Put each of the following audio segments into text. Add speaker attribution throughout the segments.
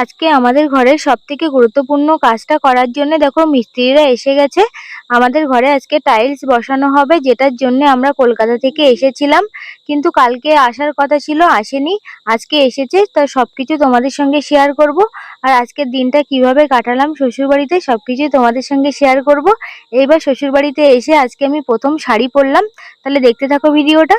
Speaker 1: আজকে আমাদের ঘরের সব থেকে গুরুত্বপূর্ণ কাজটা করার জন্য দেখো মিস্ত্রিরা এসে গেছে। আমাদের ঘরে আজকে টাইলস বসানো হবে, যেটার জন্য আমরা কলকাতা থেকে এসেছিলাম। কিন্তু কালকে আসার কথা ছিল, আসেনি। আজকে এসেছে, তা সবকিছু তোমাদের সঙ্গে শেয়ার করব। আর আজকের দিনটা কীভাবে কাটালাম শ্বশুরবাড়িতে, সবকিছু তোমাদের সঙ্গে শেয়ার করব। এইবার শ্বশুরবাড়িতে এসে আজকে আমি প্রথম শাড়ি পরলাম। তাহলে দেখতে থাকো ভিডিওটা।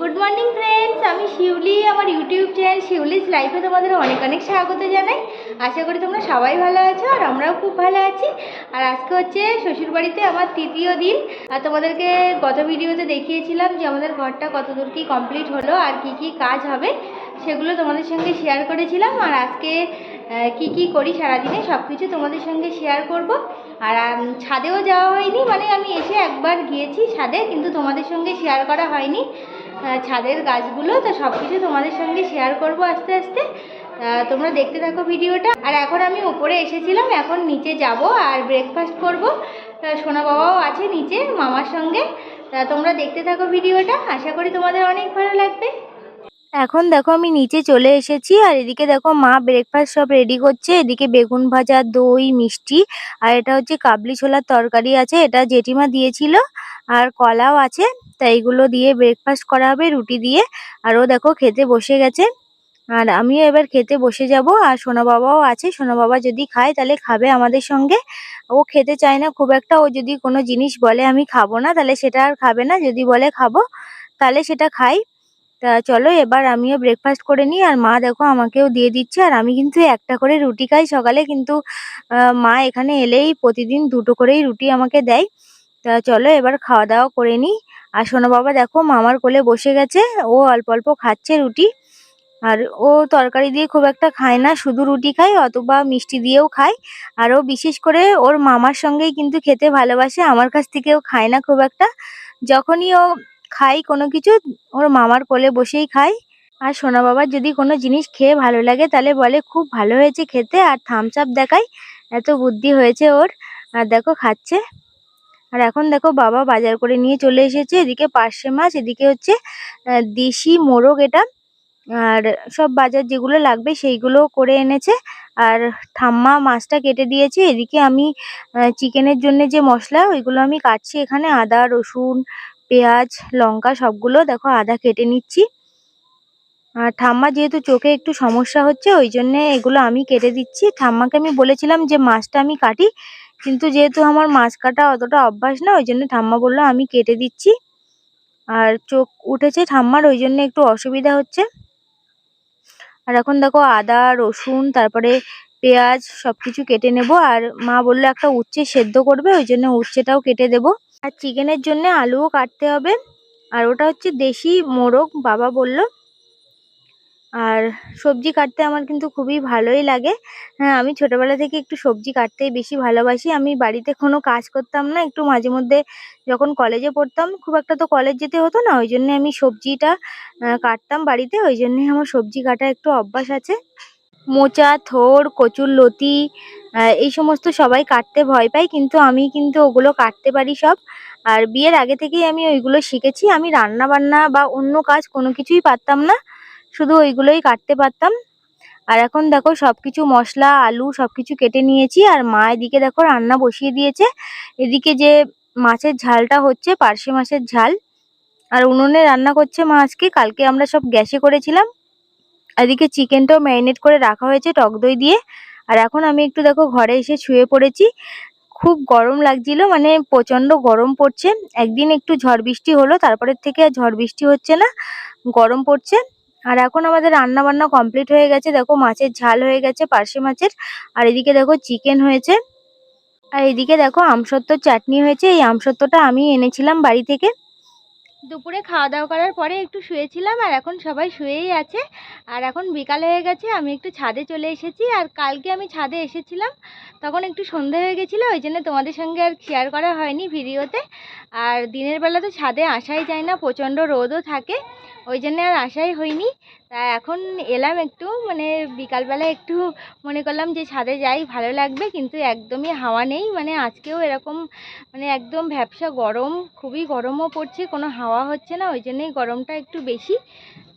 Speaker 1: গুড মর্নিং ফ্রেন্ডস আমি শিউলি, আমার ইউটিউব চ্যানেল শিউলিস লাইফে তোমাদের অনেক অনেক স্বাগত জানাই। আশা করি তোমরা সবাই ভালো আছো আর আমরাও খুব ভালো আছি। আর আজকে হচ্ছে শ্বশুরবাড়িতে আমার তৃতীয় দিন। আর তোমাদেরকে গত ভিডিওতে দেখিয়েছিলাম যে আমাদের ঘরটা কতদূর কি কমপ্লিট হলো আর কি কি কাজ হবে, সেগুলো তোমাদের সঙ্গে শেয়ার করেছিলাম। আর আজকে কি কি করি সারাদিনে সব কিছু তোমাদের সঙ্গে শেয়ার করব। আর ছাদেও যাওয়া হয়নি মানে আমি এসে একবার গিয়েছি ছাদে, কিন্তু তোমাদের সঙ্গে শেয়ার করা হয়নি। ছাদের গাছগুলো, তো সব কিছু তোমাদের সঙ্গে শেয়ার করব আস্তে আস্তে। তোমরা দেখতে থাকো ভিডিওটা। আর এখন আমি উপরে এসেছিলাম, এখন নিচে যাব আর ব্রেকফাস্ট করব। সোনা বাবাও আছে নিচে, মামার সঙ্গে। তোমরা দেখতে থাকো ভিডিওটা। আশা করি তোমাদের অনেক ভালো লাগবে। এখন দেখো আমি নিচে চলে এসেছি, আর এদিকে দেখো মা ব্রেকফাস্ট সব রেডি করছে। এদিকে বেগুন ভাজা, দই, মিষ্টি, আর এটা হচ্ছে কাবলি ছোলার তরকারি আছে, এটা জেঠিমা দিয়েছিল, আর কলাও আছে, তাই এগুলো দিয়ে ব্রেকফাস্ট করা হবে রুটি দিয়ে। আর ও দেখো খেতে বসে গেছে, আর আমিও এবার খেতে বসে যাব, আর সোনা বাবাও আছে, সোনা বাবা যদি খায় তাহলে খাবে আমাদের সঙ্গে। ও খেতে চায় না খুব একটা, ও যদি কোনো জিনিস বলে আমি খাব না, তাহলে সেটা আর খাবে না, যদি বলে খাব, তাহলে সেটা খাই। তা চলো এবার আমিও ব্রেকফাস্ট করে নিই আর মা দেখো আমাকেও দিয়ে দিচ্ছে আর আমি কিন্তু একটা করে রুটি খাই সকালে কিন্তু মা এখানে এলেই প্রতিদিন দুটো করেই রুটি আমাকে দেয়। তা চলো এবার খাওয়া দাওয়া করে নিই। আর সোনা বাবা দেখো মামার কোলে বসে গেছে, ও অল্প অল্প খাচ্ছে রুটি। আর ও তরকারি দিয়ে খুব একটা খায় না, শুধু রুটি খায় অথবা মিষ্টি দিয়েও খায়। আর ও বিশেষ করে ওর মামার সঙ্গেই কিন্তু খেতে ভালোবাসে, আমার কাছ থেকেও খায় না খুব একটা। যখনই ও খাই কোনো কিছু, ওর মামার কোলে বসেই খাই। আর সোনা বাবার যদি কোনো জিনিস খেয়ে ভালো লাগে, তাহলে বলে খুব ভালো হয়েছে খেতে, আর থামস আপ দেখায় এত বুদ্ধি হয়েছে ওর। আর দেখো খাচ্ছে। আর এখন দেখো বাবা বাজার করে নিয়ে চলে এসেছে, এদিকে পার্শে মাছ, এদিকে হচ্ছে দেশি মোরগ এটা। আর সব বাজার যেগুলো লাগবে সেইগুলো করে এনেছে। আর ঠাম্মা মাছটা কেটে দিয়েছে, এদিকে আমি চিকেনের জন্য যে মশলা, ওইগুলো আমি কাটছি এখানে, আদা, রসুন পেঁয়াজ, লঙ্কা সবগুলো দেখো আদা কেটে নিচ্ছি। আর ঠাম্মা যেহেতু চোখে একটু সমস্যা হচ্ছে, ওই জন্যে এগুলো আমি কেটে দিচ্ছি। ঠাম্মাকে আমি বলেছিলাম যে মাছটা আমি কাটি, কিন্তু যেহেতু আমার মাছ কাটা অতটা অভ্যাস না, ওই জন্য ঠাম্মা বলল আমি কেটে দিচ্ছি। আর চোখ উঠেছে ঠাম্মার, ওই জন্য একটু অসুবিধা হচ্ছে। আর এখন দেখো আদা, রসুন, তারপরে পেঁয়াজ সব কিছু কেটে নেব। আর মা বলল একটা উচ্ছে সেদ্ধ করবে, ওই জন্য উচ্ছেটাও কেটে দেব। আর চিকেনের জন্য আলুও কাটতে হবে। আর ওটা হচ্ছে দেশি মোরগ, বাবা বলল। আর সবজি কাটতে আমার কিন্তু খুবই ভালোই লাগে। হ্যাঁ আমি ছোটবেলা থেকে একটু সবজি কাটতেই বেশি ভালোবাসি। আমি বাড়িতে কোনো কাজ করতাম না, একটু মাঝে মধ্যে যখন কলেজে পড়তাম, খুব একটা তো কলেজ যেতে হতো না, ওই জন্য আমি সবজিটা কাটতাম বাড়িতে। ওই জন্যে আমার সবজি কাটা একটু অভ্যাস আছে। মোচা, থোর, কচুর লতি এই সমস্ত সবাই কাটতে ভয় পায়, কিন্তু আমি কিন্তু ওগুলো কাটতে পারি সব। আর বিয়ের আগে থেকেই আমি ওইগুলো শিখেছি। আমি রান্না বান্না বা অন্য কাজ কোনো কিছুই পারতাম না, শুধু ওইগুলোই কাটতে পারতাম। আর এখন দেখো সবকিছু মশলা, আলু সবকিছু কেটে নিয়েছি, আর মা এদিকে দেখো রান্না বসিয়ে দিয়েছে। এদিকে যে মাছের ঝালটা হচ্ছে, পার্শে মাছের ঝাল। আর উনুনে রান্না করছে মা আজকে, কালকে আমরা সব গ্যাসে করেছিলাম। এদিকে চিকেনটাও ম্যারিনেট করে রাখা হয়েছে টক দই দিয়ে। আর এখন আমি একটু দেখো ঘরে এসে শুয়ে পড়েছি। খুব গরম লাগছিল মানে প্রচণ্ড গরম পড়ছে। একদিন একটু ঝড় বৃষ্টি হলো, তারপরের থেকে আর ঝড় বৃষ্টি হচ্ছে না, গরম পড়ছে। আর এখন আমাদের রান্না বান্না কমপ্লিট হয়ে গেছে। দেখো মাছের ঝাল হয়ে গেছে, পার্শে মাছের। আর এদিকে দেখো চিকেন হয়েছে। আর এদিকে দেখো আমসত্ত্বর চাটনি হয়েছে। এই আমসত্ত্বটা আমি এনেছিলাম বাড়ি থেকে। দুপুরে খাওয়া দাওয়া করার পরে একটু শুয়েছিলাম আর এখন সবাই শুয়েই আছে। আর এখন বিকাল হয়ে গেছে, আমি একটু ছাদে চলে এসেছি আর কালকে আমি ছাদে এসেছিলাম। তখন একটু সন্ধে হয়ে গেছিল, ওই জন্য তোমাদের সঙ্গে আর শেয়ার করা হয়নি ভিডিওতে আর দিনের বেলা তো ছাদে আসাই যায় না, প্রচণ্ড রোদও থাকে। ওই জন্য আর আসাই হয়নি। তা এখন এলাম একটু মানে বিকালবেলা একটু মনে করলাম যে ছাদে যাই, ভালো লাগবে, কিন্তু একদমই হাওয়া নেই। মানে আজকেও এরকম মানে একদম ভ্যাপসা গরম, খুবই গরমও পড়ছে, কোনো হাওয়া হচ্ছে না ওই জন্যই গরমটা একটু বেশি।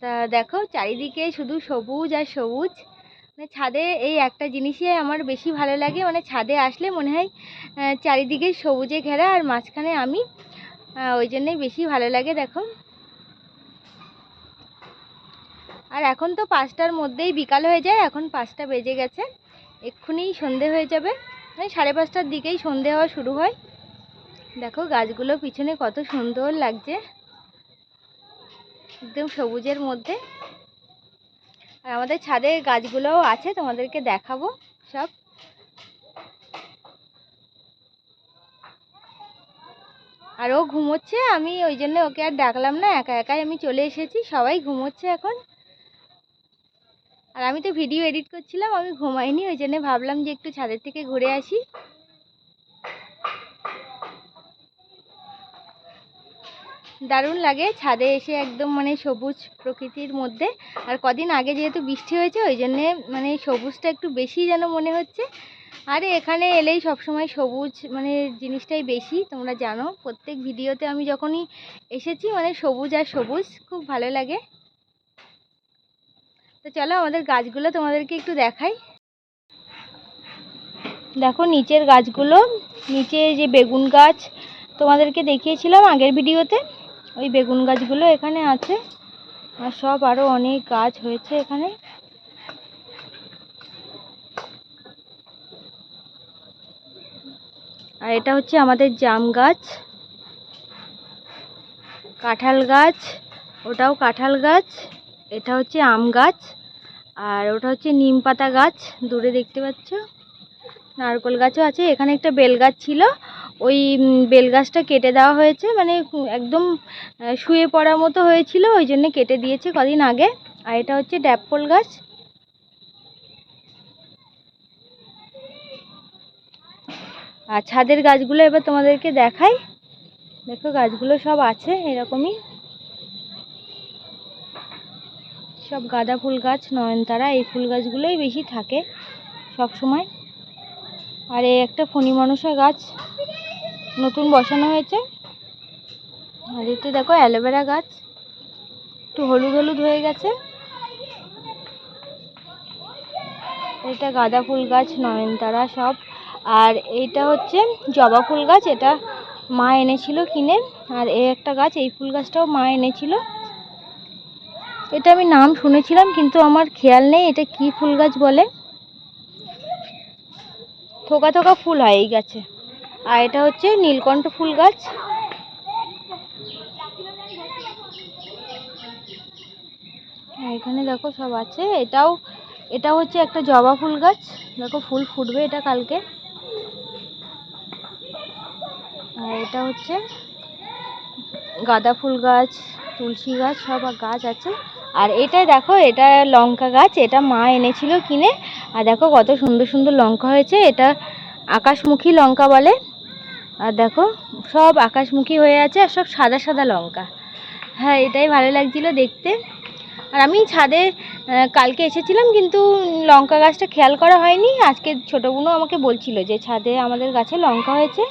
Speaker 1: তা দেখো, চারিদিকে শুধু সবুজ আর সবুজ। মানে ছাদে এই একটা জিনিসই আমার বেশি ভালো লাগে মানে ছাদে আসলে মনে হয় চারিদিকে সবুজে ঘেরা আর মাঝখানে আমি ওই জন্যই বেশি ভালো লাগে, দেখো। আর এখন তো পাঁচটার মধ্যেই বিকাল হয়ে যায়, এখন পাঁচটা বেজে গেছে। এক্ষুনি সন্ধে হয়ে যাবে। মানে সাড়ে পাঁচটার দিকেই সন্ধে হওয়া শুরু হয়। দেখো গাছগুলো পিছনে কত সুন্দর লাগছে। একদম সবুজের মধ্যে। আর আমাদের ছাদে গাছগুলোও আছে, তোমাদেরকে দেখাবো সব। আর ও ঘুমোচ্ছে, আমি ওই জন্য ওকে আর ডাকলাম না, একা একাই আমি চলে এসেছি, সবাই ঘুমোচ্ছে এখন। আর আমি তো ভিডিও এডিট করছিলাম, আমি ঘুমাইনি ওই জন্য ভাবলাম যে একটু ছাদের থেকে ঘুরে আসি। দারুণ লাগে, ছাদে এসে একদম মানে সবুজ প্রকৃতির মধ্যে। আর কদিন আগে যেহেতু বৃষ্টি হয়েছে ওই জন্যে মানে সবুজটা একটু বেশি যেন মনে হচ্ছে। আর এখানে এলেই সবসময় সবুজ মানে জিনিসটাই বেশি, তোমরা জানো। প্রত্যেক ভিডিওতে আমি যখনই এসেছি মানে সবুজ আর সবুজ, খুব ভালো লাগে। তো চলো আমাদের গাছগুলো তোমাদেরকে একটু দেখাই। দেখো নিচের গাছগুলো, নিচে যে বেগুন গাছ তোমাদেরকে দেখিয়েছিলাম আগের ভিডিওতে, ওই বেগুন গাছগুলো এখানে আছে। আর সব আরও অনেক গাছ হয়েছে এখানে। আর এটা হচ্ছে আমাদের জাম গাছ। কাঁঠাল গাছ, ওটাও কাঁঠাল গাছ। এটা হচ্ছে আম গাছ, আর ওটা হচ্ছে নিম পাতা গাছ, দূরে দেখতে পাচ্ছ। নারকোল গাছও আছে, এখানে একটা বেল গাছ ছিল, ওই বেল গাছটা কেটে দেওয়া হয়েছে মানে একদম শুয়ে পড়ার মতো হয়েছিল, ওই জন্য কেটে দিয়েছে কদিন আগে। আর এটা হচ্ছে ড্যাপফল গাছ। আর ছাদের গাছগুলো এবার তোমাদেরকে দেখাই। দেখো, গাছগুলো সব আছে, এরকমই। সব গাঁদা ফুল গাছ, নয়নতারা, এই ফুল গাছগুলোই বেশি থাকে সব সময়। আর এই একটা ফণি মনসা গাছ নতুন বসানো হয়েছে। আর এতে দেখো অ্যালোভেরা গাছ, একটু হলুদ হলুদ হয়ে গেছে। এটা গাঁদা ফুল গাছ, নয়নতারা সব। আর এইটা হচ্ছে জবা ফুল গাছ, এটা মা এনেছিল কিনে। আর এই একটা গাছ, এই ফুল গাছটাও মা এনেছিল। এটা আমি নাম শুনেছিলাম, কিন্তু আমার খেয়াল নেই এটা কি ফুল গাছ বলে। থোকা থোকা ফুল হয় এই গাছে। আর এটা হচ্ছে নীলকণ্ঠ ফুল গাছ। এখানে দেখো সব আছে। এটাও, এটা হচ্ছে একটা জবা ফুল গাছ। দেখো ফুল ফুটবে এটা কালকে। আর এটা হচ্ছে গাঁদা ফুল গাছ, তুলসী গাছ, সব গাছ আছে। আর এটা দেখো, এটা লঙ্কা গাছ, এটা মা এনেছিল কিনে। আর দেখো কত সুন্দর সুন্দর লঙ্কা হয়েছে, এটা আকাশমুখী লঙ্কা বলে। আর দেখো, সব আকাশমুখী হয়ে আছে আর সব সাদা সাদা লঙ্কা। হ্যাঁ এটাই ভালো লাগছিল দেখতে। আর আমি ছাদে কালকে এসেছিলাম, কিন্তু লঙ্কা গাছটা খেয়াল করা হয়নি। আজকে ছোটো বোনও আমাকে বলছিল যে ছাদে আমাদের গাছে লঙ্কা হয়েছে।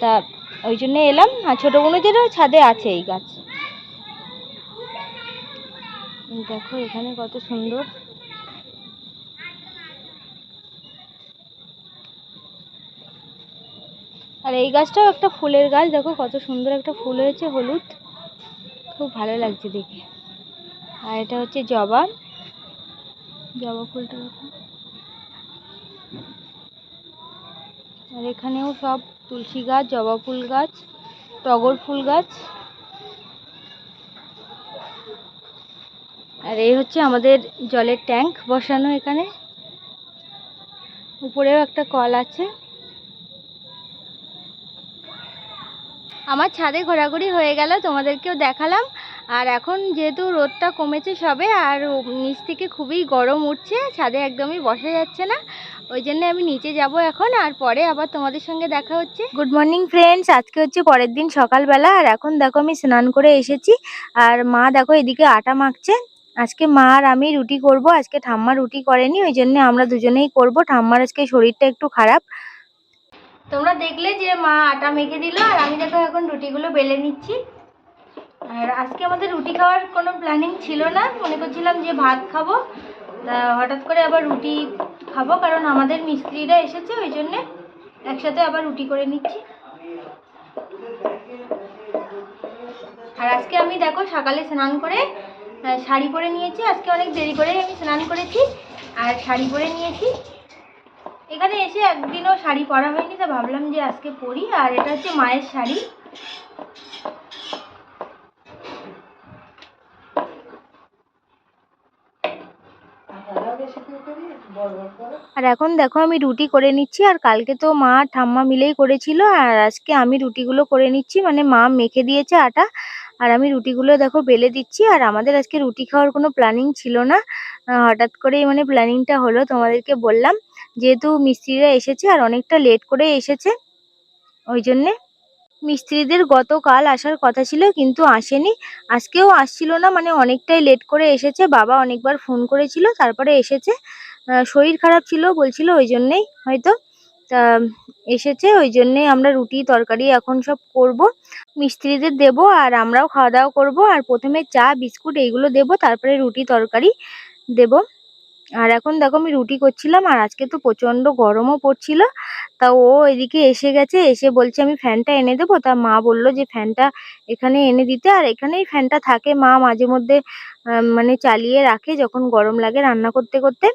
Speaker 1: তা ওই জন্যে এলাম। আর ছোটো বোনেদেরও ছাদে আছে এই গাছ। দেখো, এখানে কত সুন্দর। আর এই গাছটাও একটা ফুলের গাছ। দেখো, কত সুন্দর একটা ফুল হয়েছে, হলুদ। খুব ভালো লাগছে দেখে। আর এটা হচ্ছে জবা। জবা ফুলটা আর এখানেও সব তুলসী গাছ, জবা ফুল গাছ, টগর ফুল গাছ। আর এই হচ্ছে আমাদের জলের ট্যাঙ্ক বসানো এখানে। উপরেও একটা কল আছে। আমার ছাদে ঘোরাঘুরি হয়ে গেল, তোমাদেরকেও দেখালাম। আর এখন যেহেতু রোদটা কমেছে সবে, আর নিচ থেকে খুবই গরম উঠছে, ছাদে একদমই বসা যাচ্ছে না। ওই জন্য আমি নিচে যাব এখন, আর পরে আবার তোমাদের সঙ্গে দেখা হচ্ছে। গুড মর্নিং ফ্রেন্ডস আজকে হচ্ছে পরের দিন সকালবেলা, আর এখন দেখো আমি স্নান করে এসেছি। আর মা দেখো এদিকে আটা মাখছে। আজকে মা আর আমি রুটি করব, আজকে ঠাম্মা রুটি করেনি, ওই জন্য আমরা দুজনেই করব। ঠাম্মার আজকে শরীরটা একটু খারাপ। তোমরা দেখলে যে মা আটা মেখে দিল, আর আমি দেখো এখন রুটিগুলো বেলে নিচ্ছি। আর আজকে আমাদের রুটি খাওয়ার কোনো প্ল্যানিং ছিল না। মনে করছিলাম যে ভাত খাব। হঠাৎ করে আবার রুটি খাব, কারণ আমাদের মিস্ত্রিরা এসেছে, ওই জন্যে একসাথে আবার রুটি করে নিচ্ছি। আর আজকে আমি দেখো সকালে স্নান করে শাড়ি পরে নিয়েছি। আজকে অনেক দেরি করে আমি স্নান করেছি। আর শাড়ি পরে নিয়েছি। এখানে এসে একদিনও শাড়ি পরা হয়নি, তা ভাবলাম যে আজকে পরি। আর এটা হচ্ছে মায়ের শাড়ি। আর এখন দেখো আমি রুটি করে নিচ্ছি, আর কালকে তো মা ঠাম্মা মিলেই করেছিল, আর আজকে আমি রুটিগুলো করে নিচ্ছি। মানে মা মেখে দিয়েছে আটা আর আমি রুটিগুলো দেখো বেলে দিচ্ছি, আর আমাদের আজকে রুটি খাওয়ার কোনো প্ল্যানিং ছিল না। হঠাৎ করেই মানে প্ল্যানিংটা হলো, তোমাদেরকে বললাম যেহেতু মিস্ত্রিরা এসেছে আর অনেকটা লেট করে এসেছে, ওই জন্যে মিস্ত্রিদের গতকাল আসার কথা ছিল কিন্তু আসেনি। আজকেও আসছিল না মানে অনেকটাই লেট করে এসেছে, বাবা অনেকবার ফোন করেছিল, তারপরে এসেছে। শরীর খারাপ ছিল, বলছিল ওই জন্যেই হয়তো, তা, এসেছে, ওই জন্যে আমরা রুটি, তরকারি এখন সব করব। মিস্ত্রিদের দেবো আর আমরাও খাওয়া দাওয়া করব। আর প্রথমে চা, বিস্কুট এইগুলো দেবো, তারপরে রুটি তরকারি দেবো। আর এখন দেখো আমি রুটি করছিলাম আর আজকে তো প্রচণ্ড গরমও পড়ছিল। তা ও এদিকে এসে গেছে, এসে বলছে আমি ফ্যানটা এনে দেবো। তা মা বলল যে ফ্যানটা এখানে এনে দিতে। আর এখানেই ফ্যানটা থাকে মা মাঝে মধ্যে মানে চালিয়ে রাখে যখন গরম লাগে রান্না করতে করতে।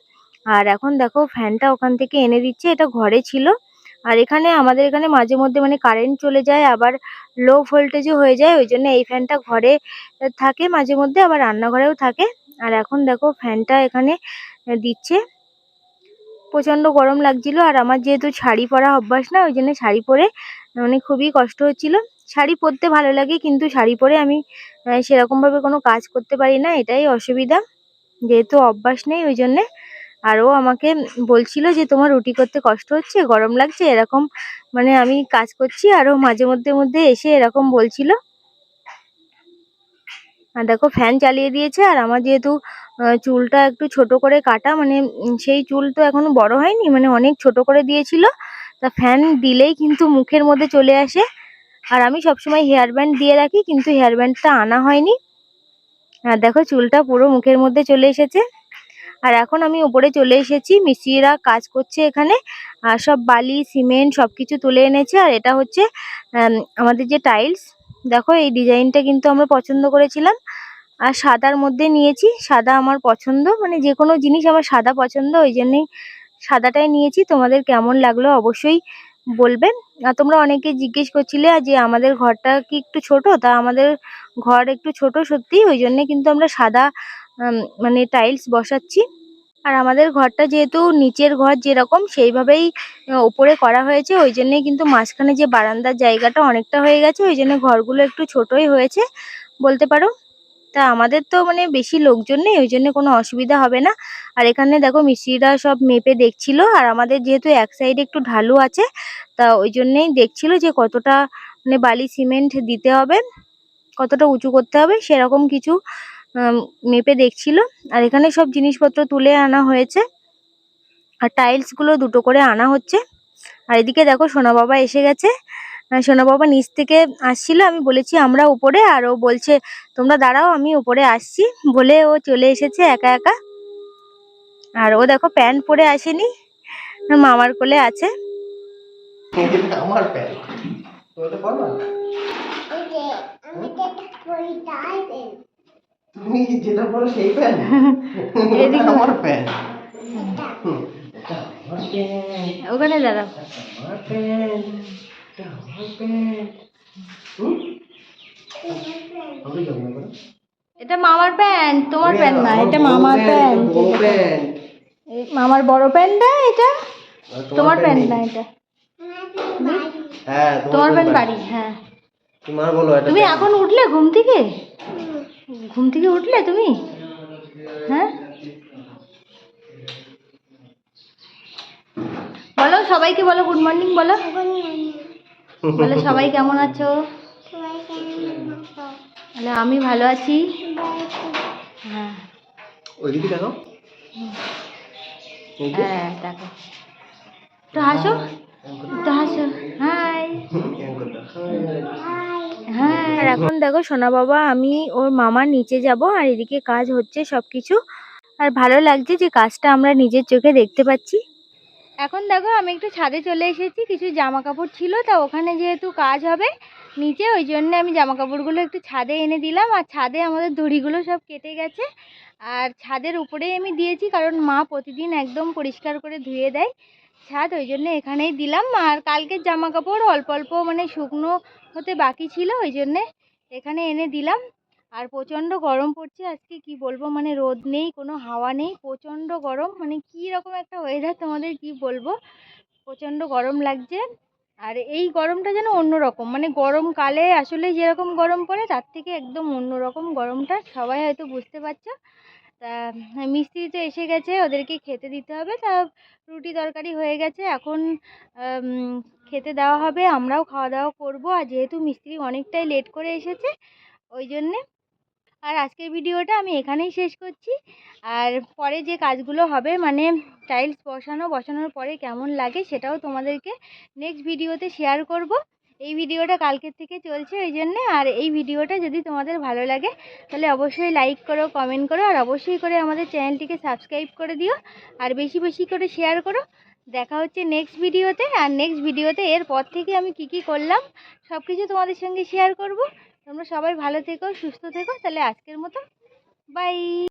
Speaker 1: আর এখন দেখো ফ্যানটা ওখান থেকে এনে দিচ্ছে, এটা ঘরে ছিল। আর এখানে আমাদের এখানে মাঝে মধ্যে মানে কারেন্ট চলে যায়, আবার লো ভোল্টেজও হয়ে যায়, ওই জন্য এই ফ্যানটা ঘরে থাকে, মাঝে মধ্যে আবার রান্নাঘরেও থাকে। আর এখন দেখো ফ্যানটা এখানে দিচ্ছে। প্রচণ্ড গরম লাগছিল, আর আমার যেহেতু শাড়ি পরা অভ্যাস না, ওই জন্য শাড়ি পরে মানে খুবই কষ্ট হচ্ছিল। শাড়ি পরতে ভালো লাগে, কিন্তু শাড়ি পরে আমি সেরকমভাবে কোনো কাজ করতে পারি না, এটাই অসুবিধা। যেহেতু অভ্যাস নেই, ওই জন্যে আর ও আমাকে বলছিল যে তোমার রুটি করতে কষ্ট হচ্ছে, গরম লাগছে, এরকম মানে আমি কাজ করছি আর ও মাঝে মধ্যে মধ্যে এসে এরকম বলছিল। আর দেখো ফ্যান চালিয়ে দিয়েছে আর আমার যেহেতু চুলটা একটু ছোট করে কাটা মানে সেই চুল তো এখনও বড় হয়নি মানে অনেক ছোট করে দিয়েছিল। তা ফ্যান দিলেই কিন্তু মুখের মধ্যে চলে আসে। আর আমি সবসময় হেয়ার ব্যান্ড দিয়ে রাখি, কিন্তু হেয়ার ব্যান্ডটা আনা হয়নি। আর দেখো চুলটা পুরো মুখের মধ্যে চলে এসেছে। আর এখন আমি উপরে চলে এসেছি। মিস্ত্রিরা কাজ করছে এখানে। আর সব বালি, সিমেন্ট সব কিছু তুলে এনেছে। আর এটা হচ্ছে আমাদের যে টাইলস। দেখো, এই ডিজাইনটা কিন্তু আমরা পছন্দ করেছিলাম। আর সাদার মধ্যে নিয়েছি। সাদা আমার পছন্দ। মানে যে কোনো জিনিস আমার সাদা পছন্দ, ওই জন্যেই সাদাটাই নিয়েছি। তোমাদের কেমন লাগল অবশ্যই বলবে। আর তোমরা অনেকে জিজ্ঞেস করছিলে যে আমাদের ঘরটা কি একটু ছোট? তা আমাদের ঘর একটু ছোট সত্যি ওই জন্য কিন্তু আমরা সাদা মানে টাইলস বসাচ্ছি। আর আমাদের ঘরটা যেহেতু নিচের ঘর যেরকম, সেইভাবেই ওপরে করা হয়েছে। ওই জন্যই কিন্তু মাঝখানে যে বারান্দার জায়গাটা অনেকটা হয়ে গেছে, ওই জন্য ঘরগুলো একটু ছোটই হয়েছে বলতে পারো। তা আমাদের তো মানে বেশি লোকজন নেই, ওই জন্য কোনো অসুবিধা হবে না। আর এখানে দেখো মিস্ত্রিরা সব মেপে দেখছিল, আর আমাদের যেহেতু এক সাইডে একটু ঢালু আছে, তা ওই জন্যেই দেখছিল যে কতটা মানে বালি সিমেন্ট দিতে হবে, কতটা উঁচু করতে হবে, সেরকম কিছু মেপে দেখছিল। আর এখানে সব জিনিসপত্র তুলে আনা হয়েছে। আর টাইলসগুলো দুটো করে আনা হচ্ছে। আর এদিকে দেখো সোনা বাবা এসে গেছে। সোনা বাবা নিচ থেকে আসছিল। আমি বলেছি আমরা উপরে। আর ও বলছে তোমরা দাঁড়াও আমি উপরে আসছি। বলে ও চলে এসেছে একা একা। আর ও দেখো প্যান্ট পরে আসেনি। মামার কোলে আছে।
Speaker 2: আমার প্যান্ট? পারবা তুমি যেটা পরো সেই প্যান্ট
Speaker 1: এদিকে
Speaker 2: এটা আমার প্যান্ট এটা আমার প্যান্ট
Speaker 1: ওখানে দাঁড়াও।
Speaker 2: আমার প্যান্ট এটা আমার প্যান্ট হুম? আমি যাব করে।
Speaker 1: এটা মামার প্যান্ট তোমার প্যান্ট না এটা মামার প্যান্ট
Speaker 2: বড় প্যান্ট
Speaker 1: মামার বড় প্যান্টটা এটা? তোমার প্যান্ট না এটা।
Speaker 2: হ্যাঁ
Speaker 1: তোমার প্যান্ট বাড়ি। হ্যাঁ।
Speaker 2: তোমার বলো
Speaker 1: তুমি এখন উঠলে ঘুম থেকে? ঘুম থেকে উঠলে তুমি? হ্যাঁ? বলো সবাইকে বলো গুড মর্নিং বলো। বলো সবাই কেমন আছো? বলে আমি ভালো আছি। হ্যাঁ।
Speaker 2: ওইদিকে দেখো।
Speaker 1: হ্যাঁ দেখো। তো হাসো। তো হাসো। হাই।
Speaker 2: দেখো?
Speaker 1: হ্যাঁ আর এখন দেখো সোনা বাবা আমি ওর মামার নিচে যাব আর এদিকে কাজ হচ্ছে সবকিছু। আর ভালো লাগছে যে কাজটা আমরা নিজের চোখে দেখতে পাচ্ছি। এখন দেখো আমি একটু ছাদে চলে এসেছি কিছু জামা কাপড় ছিল তা ওখানে যেহেতু কাজ হবে নিচে ওই জন্য আমি জামা কাপড়গুলো একটু ছাদে এনে দিলাম। আর ছাদে আমাদের দড়িগুলো সব কেটে গেছে। আর ছাদের উপরেই আমি দিয়েছি কারণ মা প্রতিদিন একদম পরিষ্কার করে ধুয়ে দেয় ছাদ ওই জন্য এখানেই দিলাম। আর কালকের জামা কাপড় অল্প অল্প মানে শুকনো হতে বাকি ছিল ওই জন্যে এখানে এনে দিলাম। আর প্রচণ্ড গরম পড়ছে আজকে, কি বলব? মানে রোদ নেই, কোনো হাওয়া নেই, প্রচণ্ড গরম। মানে কী রকম একটা ওয়েদার তোমাদের কি বলব? প্রচণ্ড গরম লাগছে। আর এই গরমটা যেন অন্যরকম মানে গরমকালে আসলে যেরকম গরম পড়ে, তার থেকে একদম অন্যরকম গরমটা সবাই হয়তো বুঝতে পারছ। তা মিস্ত্রি তো এসে গেছে, ওদেরকে খেতে দিতে হবে। তা রুটি তরকারি হয়ে গেছে, এখন খেতে দেওয়া হবে। আমরাও খাওয়া দাওয়া করব। আর যেহেতু মিস্ত্রি অনেকটাই লেট করে এসেছে, ওই জন্যে। আর আজকের ভিডিওটা আমি এখানেই শেষ করছি। আর পরে যে কাজগুলো হবে মানে টাইলস বসানো, বসানোর পরে কেমন লাগে সেটাও তোমাদেরকে নেক্সট ভিডিওতে শেয়ার করব। এই ভিডিওটা কালকের থেকে চলছে, ওই জন্যে। আর এই ভিডিওটা যদি তোমাদের ভালো লাগে, তাহলে অবশ্যই লাইক করো কমেন্ট করো, আর অবশ্যই করে আমাদের চ্যানেলটিকে সাবস্ক্রাইব করে দিও, আর বেশি বেশি করে শেয়ার করো। দেখা হচ্ছে নেক্সট ভিডিওতে, আর নেক্সট ভিডিওতে এরপর থেকে আমি কি কি করলাম সব কিছু তোমাদের সঙ্গে শেয়ার করব। তোমরা সবাই ভালো থেকো, সুস্থ থেকো, তাহলে আজকের মতো বাই